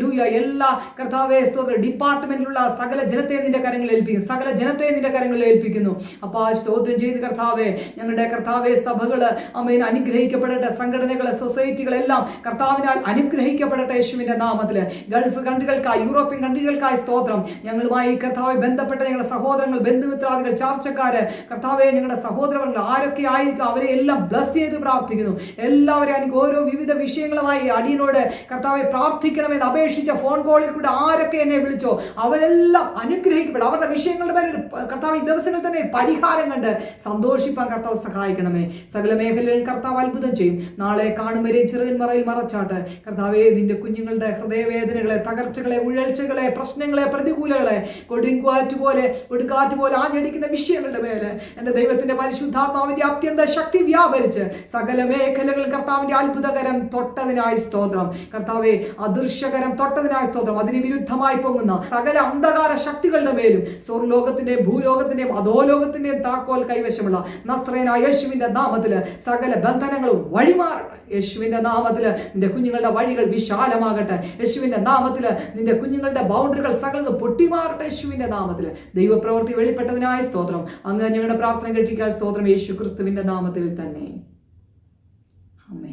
ലൂയ എല്ലാ കർത്താവെ സ്തോത്ര ഡിപ്പാർട്ട്മെന്റിലുള്ള സകല ജനത്തെ നിന്റെ കരങ്ങളിൽ ഏൽപ്പിക്കുന്നു. സകല ജനത്തെ നിന്റെ കരങ്ങളിൽ ഏൽപ്പിക്കുന്നു. അപ്പൊ ആ സ്തോത്രം ചെയ്ത് കർത്താവെ. ഞങ്ങളുടെ കർത്താവെ സഭകൾ അമ്മയിൽ അനുഗ്രഹിക്കപ്പെടട്ടെ. സംഘടനകളെ സൊസൈറ്റികളെല്ലാം കർത്താവിനാൽ അനുഗ്രഹിക്കപ്പെടട്ടെ യേശുവിന്റെ നാമത്തിൽ ഗൾഫ് കൺട്രികൾക്കായി യൂറോപ്യൻ കൺട്രികൾക്കായി സ്തോത്രം. ഞങ്ങളുമായി കർത്താവെ ബന്ധപ്പെട്ട ഞങ്ങളുടെ സഹോദരങ്ങൾ ബന്ധുമിത്രാദികൾ ചാർച്ചക്കാര് കർത്താവെ ഞങ്ങളുടെ സഹോദരങ്ങൾ ആരൊക്കെ ആയിരിക്കും അവരെ എല്ലാം ബ്ലസ് ചെയ്ത് പ്രാർത്ഥിക്കുന്നു. എല്ലാവരും എനിക്ക് ഓരോ വിവിധ വിഷയങ്ങളുമായി അടിയനോട് കർത്താവെ പ്രാർത്ഥിക്കണമെന്ന് അപേക്ഷിച്ച ഫോൺ കോളിൽ കൂടെ ആരൊക്കെ എന്നെ വിളിച്ചോ അവരെല്ലാം അനുഗ്രഹിക്കപ്പെടും. അവരുടെ വിഷയങ്ങളുടെ മേലെ കർത്താവ് ഈ ദിവസങ്ങളിൽ തന്നെ പരിഹാരം കണ്ട് സന്തോഷിപ്പാൻ കർത്താവ് സഹായിക്കണമേ. സകല മേഖലയിൽ കർത്താവ് അത്ഭുതം ചെയ്യും. നാളെ കാണുവരെ ചെറിയ മറയിൽ മറച്ചാട്ട്. കർത്താവെ നിന്റെ കുഞ്ഞുങ്ങളുടെ ഹൃദയവേദനകളെ തകർച്ചകളെ ഉഴൽച്ചകളെ പ്രശ്നങ്ങളെ പ്രതികൂലകളെ കൊടുങ്കാറ്റ് പോലെ കൊടുക്കാറ്റ് പോലെ ആഞ്ഞടിക്കുന്ന വിഷയങ്ങളുടെ മേലെ എന്റെ ദൈവത്തിന്റെ ദൈവത്തിന്റെ പരിശുദ്ധാത്മാവിന്റെ അത്യന്ത ശക്തി വ്യാപരിച്ച് സകല മേഖലകളിൽ കർത്താവിന്റെ അത്ഭുതകരം തൊട്ടതിനായി സ്തോത്രം. കർത്താവെ അദൃശ്യകരം തൊട്ടതിനായി സ്തോത്രം. അതിന് വിരുദ്ധമായി പൊങ്ങുന്ന സകല അന്ധകാര ശക്തികളുടെ മേലും സ്വർലോകത്തിന്റെയും ഭൂലോകത്തിന്റെയും അധോലോകത്തിന്റെയും താക്കോൽ കൈവശമുള്ള നസ്രേന യേശുവിന്റെ നാമത്തിൽ സകല ബന്ധനങ്ങളും വഴിമാറട്ടെ. യേശുവിന്റെ നാമത്തിൽ നിന്റെ കുഞ്ഞുങ്ങളുടെ വഴികൾ വിശാലമാകട്ടെ. യേശുവിന്റെ നാമത്തിൽ നിന്റെ കുഞ്ഞുങ്ങളുടെ ബൗണ്ടറികൾ സകലത് പൊട്ടിമാറട്ടെ. യേശുവിന്റെ നാമത്തിൽ ദൈവപ്രവൃത്തി വെളിപ്പെട്ടതിനായി സ്തോത്രം. അങ്ങ് ഞങ്ങളുടെ പ്രാർത്ഥന കെട്ടിക്കാൻ സ്തോത്രം. സ്തോത്രം യേശു ക്രിസ്തുവിന്റെ നാമത്തിൽ തന്നെ. അമ്മേ